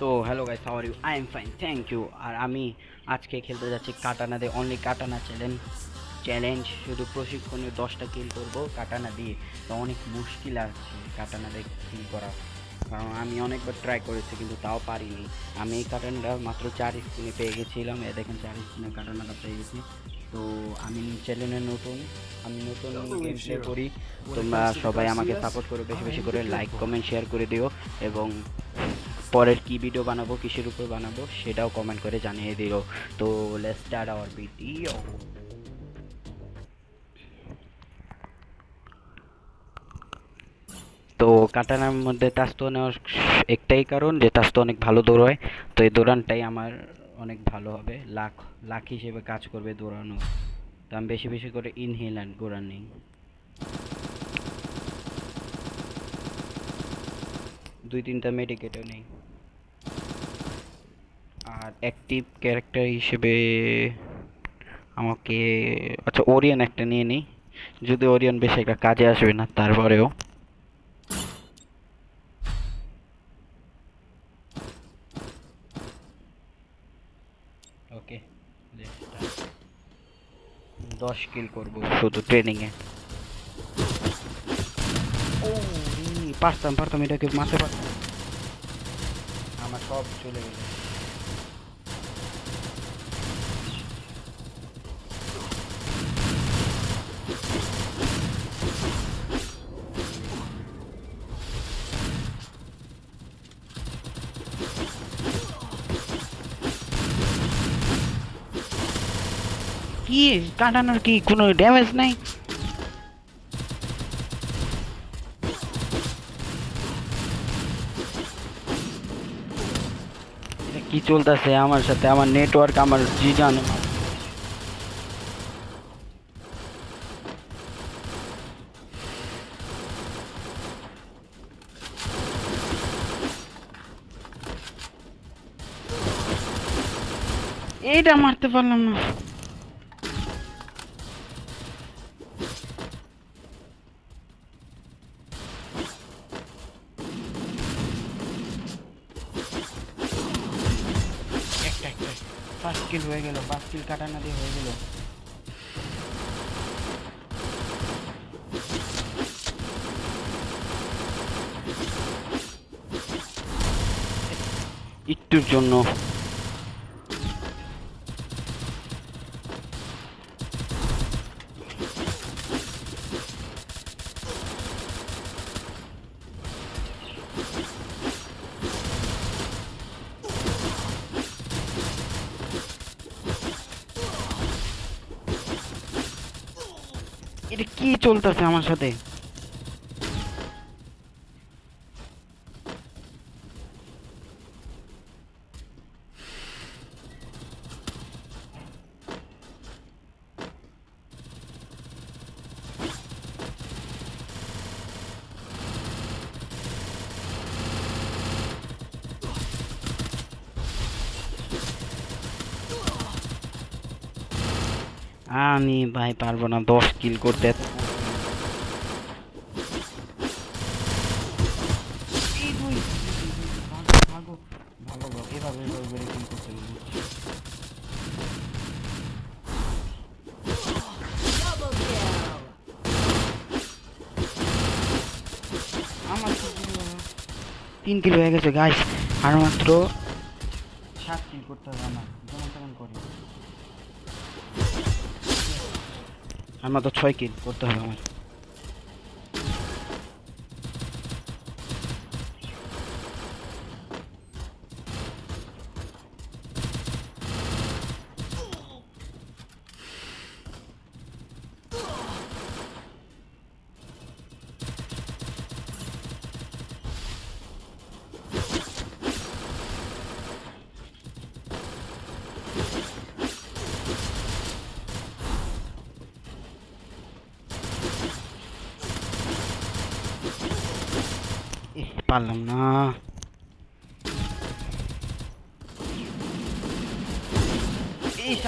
তো hello guys how are you I am fine thank you আর আমি আজকে খেলতে যাচ্ছি কাটানা দিয়ে অনলি কাটানা চ্যালেঞ্জ চ্যালেঞ্জ শুধু প্রশিক্ষণে দশটা কিল করব কাটানা দিয়ে। তো অনেক মুশকিল আছে কাটানা দিয়ে কিল করা। কারণ আমি অনেকবার ট্রাই করেছি কিন্তু তাও পারিনি। আমি এই কাটানাটা মাত্র চার স্ক্রিনে পেয়ে গেছিলাম। এ দেখেন চার স্ক্রিনে কাটানাটা পেয়ে গেছি। তো আমি চ্যানেলে নতুন আমি নতুন গেম প্লে করি। তোমরা সবাই আমাকে সাপোর্ট করো বেশি বেশি করে লাইক কমেন্ট শেয়ার করে দিও। এবং পরের কি ভিডিও বানাবো, কিসের উপর বানাবো, সেটাও কমেন্ট করে জানিয়ে দিও তো লেটস স্টার্ট আওয়ার ভিডিও তো কাটানার মধ্যে তাস্তো নেওয়ার একটাই কারণ যে তাস্তো অনেক ভালো দৌড়ায়। তো এই দৌড়ানটাই আমার অনেক ভালো হবে। লাখ লাখ হিসেবে কাজ করবে দৌড়ানো। তো আমি বেশি বেশি করে ইনহেল অ্যান্ড গোড়া নেই দুই, তিনটা মেডিকেটও নেই। আর অ্যাক্টিভ ক্যারেক্টার হিসেবে আমাকে আচ্ছা ওরিয়ন একটা নিয়ে নিই। যদি ওরিয়ন বেশি একটা কাজে আসবে না তারপরেও। ওকে দশ কিল করব। শুধু ট্রেনিংয়ে ও রে, পারতাম পারতাম এটাকে মারতে পারতাম। আমার সব চলে গেল কি? কাটানোর কি কোনো ড্যামেজ নাই? কি চলতেছে আমার সাথে? আমার নেটওয়ার্ক আমার জি জানে? এইটা মারতে পারলাম না একটা একটা ফার্স্ট কিল হয়ে গেল পাঁচ কিল কাটানা দিয়ে হয়ে গেল। একটুর জন্য এটা কি চলতেছে আমার সাথে? আমি ভাই পারব না দশ কিল করতে। তিন কিলো হয়ে গেছে গাইস আর মাত্র সাত কিল করতে হবে আমার। যেমন তেমন করি। আমার তো ছয় কিল করতে হবে আমার। পারলাম না।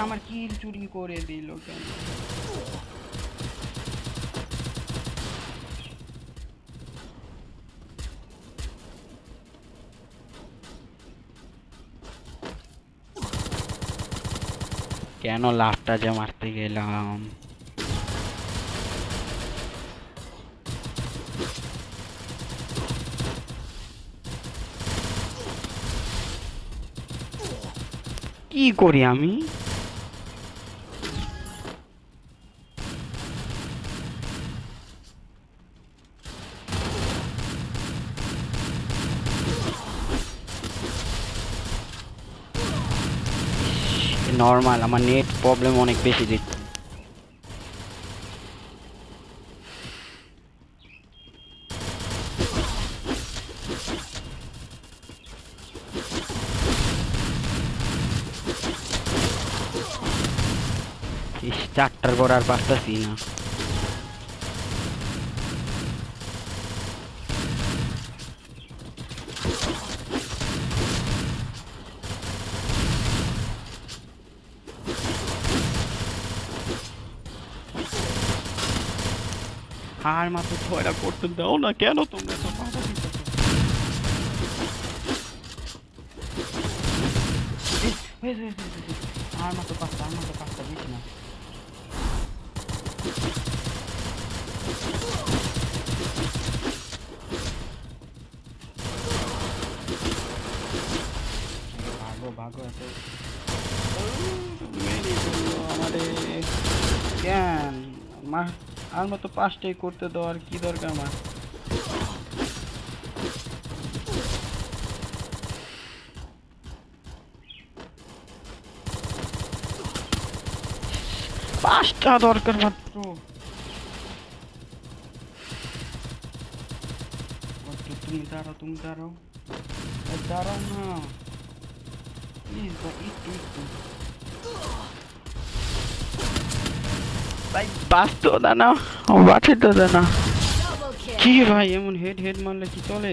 আমার কি চুরি করে দিল কেন? কেন লাভটা যে মারতে গেলাম? কি করি আমি? নর্মাল আমার নেট প্রবলেম অনেক বেশি দিচ্ছে চারটার পর আর পারতাছি না আর মাত্র ছয়টা করতে দাও না কেন তোমরা তো বাধা দিতেছো? ইস, হয়েছে, হয়েছে, হয়েছে, হয়েছে। আর মাত্র পাঁচটা আর মাত্র পাঁচটা বেশি না ভাগো এত মেরে ফেলল আমারে কেন মা আর মতো পাঁচটাই করতে দাও আর কি দরকার আমার পাঁচটা দরকার মাত্র মাত্র তুমি দাঁড়াও তুমি দাঁড়াও এ, দাঁড়াও না প্লিজ একটু একটু ভাই, বাস তো দা না। তো দা না। Double kill. কি ভাই, এমন হেড হেড মারলে কি চলে?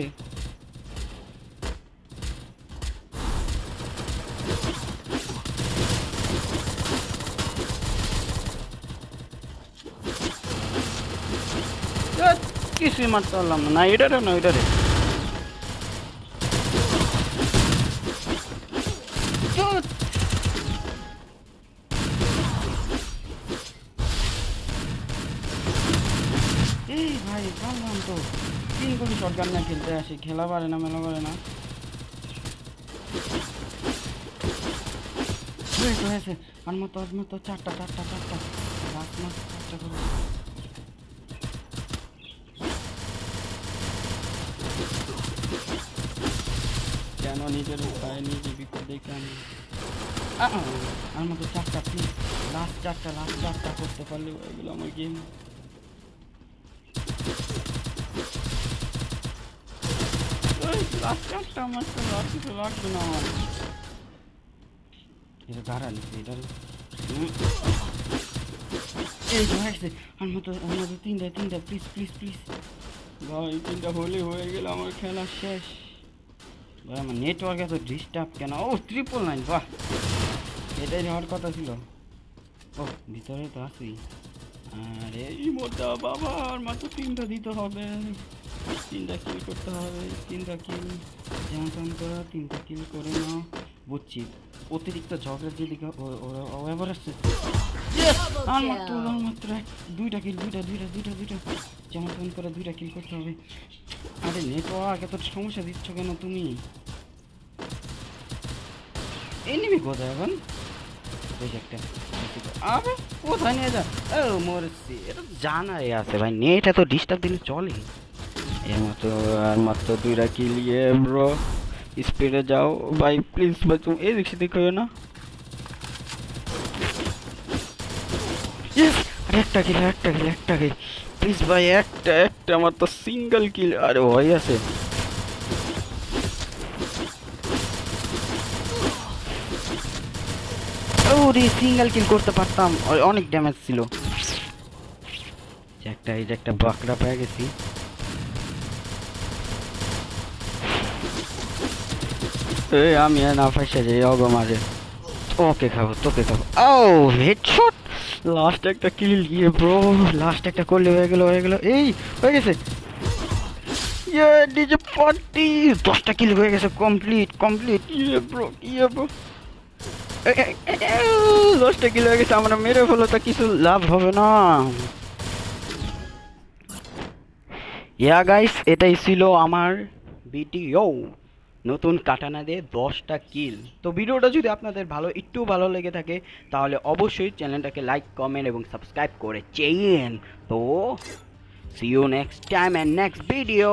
কিছুই মারতে পারলাম না। এটারে না ওইটারে ভাই বললাম তো তিন কোটি শটগান না খেলতে আসি খেলা পারে না মেলা পারে না। কেন নিজের উপায় নিজে বিপদে কেন আহ, আর মতো চারটা প্লিজ লাস্ট চারটা চারটা করতে পারলে এগুলো আমার গেম লাস্ট চারটা আমার তো আর কিছু লাগবে না আমার এটা দাঁড়ালি এটা এই তো হয়েছে আর মতো আর মতো তিনটা তিনটা প্লিজ প্লিজ প্লিজ ভাই তিনটা হলে হয়ে গেল আমার খেলা শেষ ভাই আমার নেটওয়ার্ক এত ডিস্টার্ব কেন ও ট্রিপল নাইন বাহ এটাই হওয়ার কথা ছিল ও ভিতরে তো আছি আরে এই মোটা বাবা আর মাত্র তিনটা দিতে হবে তিনটা কিল করতে হবে তিনটা কিল যেমন তেমন করে তিনটা কিল করে নাও। বুঝছি অতিরিক্ত ঝগড়ার যেদিকে ও- ওরা ও এবার আসছে Double আর মাত্র মাত্র দুইটা কিল দুইটা দুইটা দুইটা দুইটা। যেমন তেমন করে দুইটা কিল করতে হবে। আরে নেটওয়ার্ক এত সমস্যা দিচ্ছ কেন তুমি? এনিমি কোথায় এখন? ওই যে একটা আবে কোথায় নিয়ে যা? ও মরছি। এটা জানাই আছে ভাই নেট এত ডিস্টার্ব দিলে চলে। এর মতো, আর মাত্র দুইটা কিল ইয়ে ব্রো স্পিডে যাও। ভাই প্লিজ ভাই, তুমি এই রিক্সা দেখো না। আরে একটা কিল একটা কিল একটা কিল প্লিজ ভাই, একটা একটা, আমার তো সিঙ্গেল কিল আরে ভয় আছে। ওরে সিঙ্গেল কিল করতে পারতাম। অনেক ড্যামেজ ছিল। একটা এই যে একটা বাকড়া পেয়ে গেছি। এই আমি না ফাইসা যাই অগ মাঝে। ওকে খাব, তোকে খাব। ও হেডশট লাস্ট একটা কিল ইয়ে ব্রো লাস্ট একটা করলে হয়ে গেল হয়ে গেল। এই, হয়ে গেছে। ইয়ে ডিজে পার্টি দশটা কিল হয়ে গেছে complete complete yeah bro yeah bro দশটা কিলো হয়ে গেছে, আমরা মেরে ফেলো তো কিছু লাভ হবে না। ইয়া গাইস এটাই ছিল আমার ভিডিও নতুন কাটানা দিয়ে দশটা কিল। তো ভিডিওটা যদি আপনাদের ভালো, একটু ভালো লেগে থাকে, তাহলে অবশ্যই চ্যানেলটাকে লাইক, কমেন্ট এবং সাবস্ক্রাইব করে চেয়েন তো see you next time and next video